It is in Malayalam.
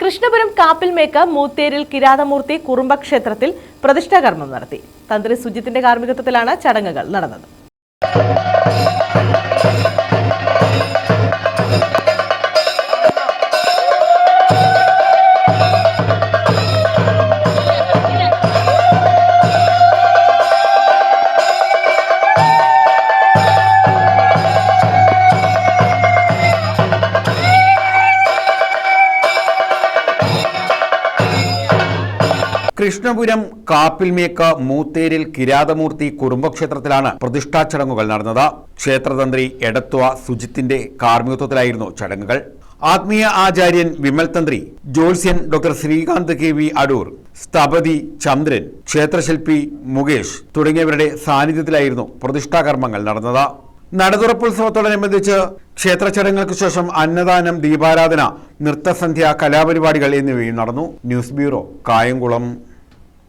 കൃഷ്ണപുരം കാപ്പിൽമേക്ക് മൂത്തേരിൽ കിരാതമൂർത്തി കുറുമ്പക്ഷേത്രത്തിൽ പ്രതിഷ്ഠാകർമ്മം നടത്തി. തന്ത്രി സുജിത്തിന്റെ കാർമ്മികത്വത്തിലാണ് ചടങ്ങുകൾ നടന്നത്. കൃഷ്ണപുരം കാപ്പിൽമേക്ക മൂത്തേരിൽ കിരാതമൂർത്തി കുടുംബക്ഷേത്രത്തിലാണ് പ്രതിഷ്ഠാ ചടങ്ങുകൾ നടന്നത്. ക്ഷേത്രതന്ത്രി എടത്വ സുജിത്തിന്റെ കാർമ്മികത്വത്തിലായിരുന്നു ചടങ്ങുകൾ. ആത്മീയ ആചാര്യൻ വിമൽ തന്ത്രി ജ്യോത്സ്യൻ doctor Srikanth K V Adoor സ്ഥപതി Chandran ക്ഷേത്രശില്പി മുകേഷ് തുടങ്ങിയവരുടെ സാന്നിധ്യത്തിലായിരുന്നു പ്രതിഷ്ഠാകർമ്മങ്ങൾ നടന്നത്. നടതുറപ്പുത്സവത്തോടനുബന്ധിച്ച് ക്ഷേത്ര ചടങ്ങുകൾക്ക് ശേഷം അന്നദാനം ദീപാരാധന നൃത്തസന്ധ്യ കലാപരിപാടികൾ എന്നിവയും നടന്നു. News bureau Kayamkulam.